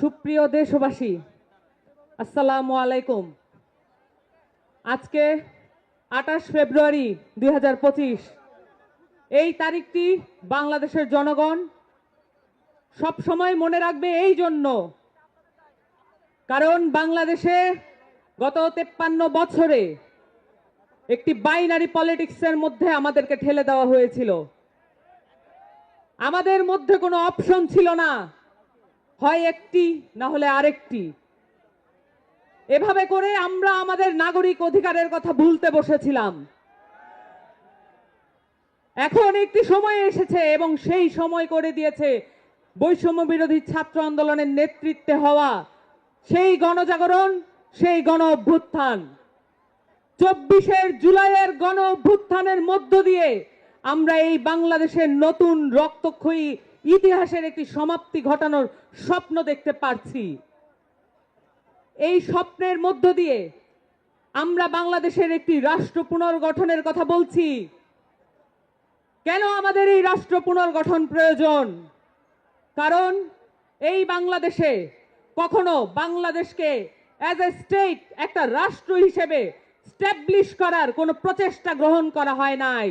সুপ্রিয় দেশবাসী, আসসালামু আলাইকুম। আজকে আঠাশ ফেব্রুয়ারি দুই হাজার পঁচিশ, এই তারিখটি বাংলাদেশের জনগণ সব সময় মনে রাখবে এই জন্য। কারণ বাংলাদেশে গত তেপ্পান্ন বছরে একটি বাইনারি পলিটিক্সের মধ্যে আমাদেরকে ঠেলে দেওয়া হয়েছিল। আমাদের মধ্যে কোনো অপশন ছিল না। হয় একটি, না হলে আরেকটি। এভাবে করে আমরা আমাদের নাগরিক অধিকারের কথা ভুলতে বসেছিলাম। এখন একটি সময় এসেছে এবং সেই সময় করে দিয়েছে বৈষম্য বিরোধী ছাত্র আন্দোলনের নেতৃত্বে হওয়া সেই গণজাগরণ, সেই গণ অভ্যুত্থান। চব্বিশের জুলাইয়ের গণ অভ্যুত্থানের মধ্য দিয়ে আমরা এই বাংলাদেশের নতুন রক্তক্ষয়ী ইতিহাসের একটি সমাপ্তি ঘটানোর স্বপ্ন দেখতে পারছি। এই স্বপ্নের মধ্য দিয়ে আমরা বাংলাদেশের একটি রাষ্ট্র পুনর্গঠনের কথা বলছি। কেন আমাদের এই রাষ্ট্র পুনর্গঠন প্রয়োজন? কারণ এই বাংলাদেশে কখনো বাংলাদেশকে অ্যাজ এ স্টেট একটা রাষ্ট্র হিসেবে স্ট্যাবলিশ করার কোনো প্রচেষ্টা গ্রহণ করা হয় নাই।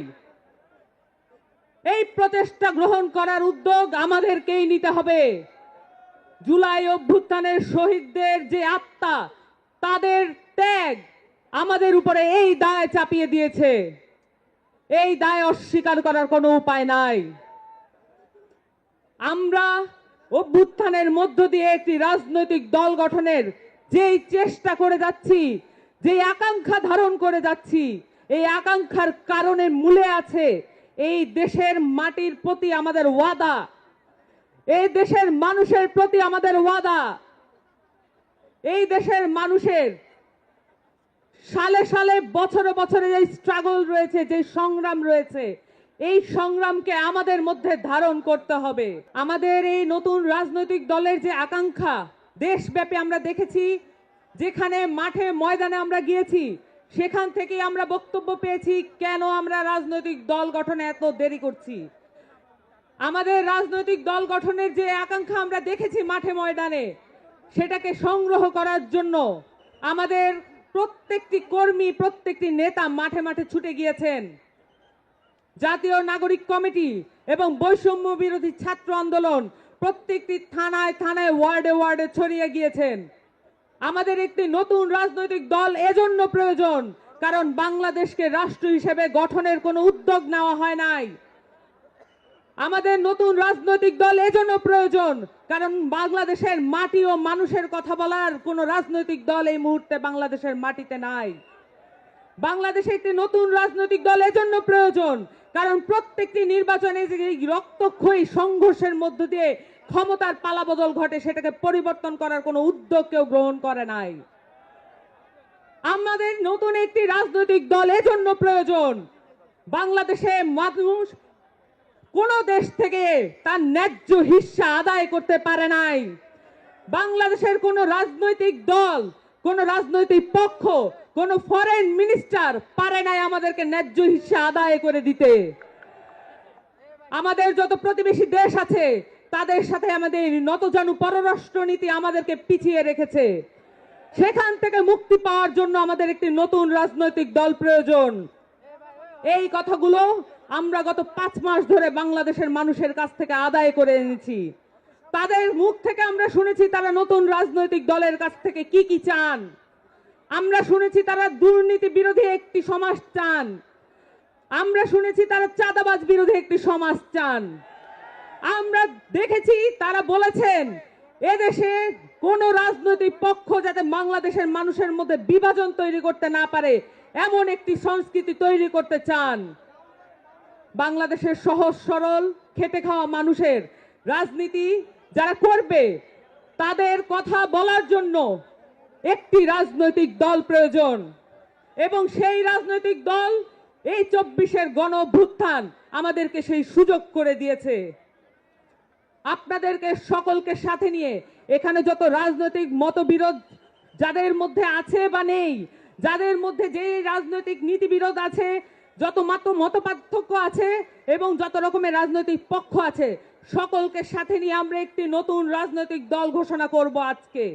এই প্রচেষ্টা গ্রহণ করার উদ্যোগ আমাদেরকেই নিতে হবে। জুলাই অভ্যুত্থানের শহীদদের যে আত্মা, তাদের ত্যাগ আমাদের উপরে এই দায় চাপিয়ে দিয়েছে। এই দায় অস্বীকার করার কোনো উপায় নাই। আমরা অভ্যুত্থানের মধ্য দিয়ে একটি রাজনৈতিক দল গঠনের যেই চেষ্টা করে যাচ্ছি, যেই আকাঙ্ক্ষা ধারণ করে যাচ্ছি, এই আকাঙ্ক্ষার কারণে মূলে আছে এই দেশের মাটির প্রতি আমাদের ওয়াদা। এই দেশের মানুষের প্রতি আমাদের ওয়াদা। এই দেশের মানুষের সালে সালে, বছরে বছরে যে স্ট্রাগল রয়েছে, যে সংগ্রাম রয়েছে, এই সংগ্রামকে আমাদের মধ্যে ধারণ করতে হবে। আমাদের এই নতুন রাজনৈতিক দলের যে আকাঙ্ক্ষা, দেশব্যাপী আমরা দেখেছি, যেখানে মাঠে ময়দানে আমরা গিয়েছি সেখান থেকে আমরা বক্তব্য পেয়েছি, কেন আমরা রাজনৈতিক দল গঠনে এত দেরি করছি? আমাদের রাজনৈতিক দল গঠনের যে আকাঙ্ক্ষা আমরা দেখেছি মাঠে ময়দানে, সেটাকে সংগ্রহ করার জন্য আমাদের প্রত্যেকটি কর্মী, প্রত্যেকটি নেতা মাঠে মাঠে ছুটে গিয়েছেন। জাতীয় নাগরিক কমিটি এবং বৈষম্য বিরোধী ছাত্র আন্দোলন প্রত্যেকটি থানায় থানায়, ওয়ার্ডে ওয়ার্ডে ছড়িয়ে গিয়েছেন। আমাদের একটি নতুন রাজনৈতিক দল এজন্য প্রয়োজন, কারণ বাংলাদেশকে রাষ্ট্র হিসেবে গঠনের কোনো উদ্যোগ নেওয়া হয় নাই। আমাদের নতুন রাজনৈতিক দল এজন্য প্রয়োজন, কারণ বাংলাদেশের মাটি ও মানুষের কথা বলার কোনো রাজনৈতিক দল এই মুহূর্তে বাংলাদেশের মাটিতে নাই। বাংলাদেশে একটি নতুন রাজনৈতিক দল এজন্য প্রয়োজন। কারণ প্রত্যেকটি নির্বাচনে যে রক্তক্ষয়ী সংঘর্ষের মধ্য দিয়ে ক্ষমতার পালাবদল ঘটে, সেটাকে পরিবর্তন করার কোনো উদ্যোগ কেউ গ্রহণ করে নাই। আমাদের নতুন একটি রাজনৈতিক দল এজন্য প্রয়োজন। বাংলাদেশে মানুষ কোন দেশ থেকে তার ন্যায্য হিস্সা আদায় করতে পারে নাই। বাংলাদেশের কোন রাজনৈতিক দল কোন রাজনৈতিক পক্ষ, কোন ফরেন মিনিস্টার পারে নাই আমাদেরকে ন্যায্য হিস্সা আদায় করে দিতে। আমাদের যত প্রতিবেশী দেশ আছে, তাদের সাথে আমাদের নতজানু পররাষ্ট্র নীতি আমাদেরকে পিছিয়ে রেখেছে। সেখান থেকে মুক্তি পাওয়ার জন্য আমাদের একটি নতুন রাজনৈতিক দল প্রয়োজন। এই কথাগুলো আমরা গত পাঁচ মাস ধরে বাংলাদেশের মানুষের কাছ থেকে আদায় করে এনেছি। তাদের মুখ থেকে আমরা শুনেছি তারা নতুন রাজনৈতিক দলের কাছ থেকে কি কি চান। আমরা শুনেছি তারা দুর্নীতি বিরোধী একটি সমাজ চান। আমরা শুনেছি তারা চাঁদাবাজ বিরোধী একটি সমাজ চান। আমরা দেখেছি তারা বলেছেন, এদেশে কোন রাজনৈতিক পক্ষ যাতে বাংলাদেশের মানুষের মধ্যে বিভাজন তৈরি করতে না পারে, এমন একটি সংস্কৃতি তৈরি করতে চান। বাংলাদেশের সহজ সরল, খেটে খাওয়া মানুষের রাজনীতি যারা করবে তাদের কথা বলার জন্য একটি রাজনৈতিক দল প্রয়োজন। এবং সেই রাজনৈতিক দল এই চব্বিশের গণ অভ্যুত্থান আমাদেরকে সেই সুযোগ করে দিয়েছে। আপনাদেরকে সকলকে সাথে নিয়ে এখানে যত রাজনৈতিক মতবিরোধ যাদের মধ্যে আছে বা নেই, যাদের মধ্যে যে রাজনৈতিক নীতিবিরোধ আছে, যত মত মত পার্থক্য আছে এবং যত রকমের রাজনৈতিক পক্ষ আছে সকলকে সাথে নিয়ে আমরা একটি নতুন রাজনৈতিক দল ঘোষণা করব আজকে।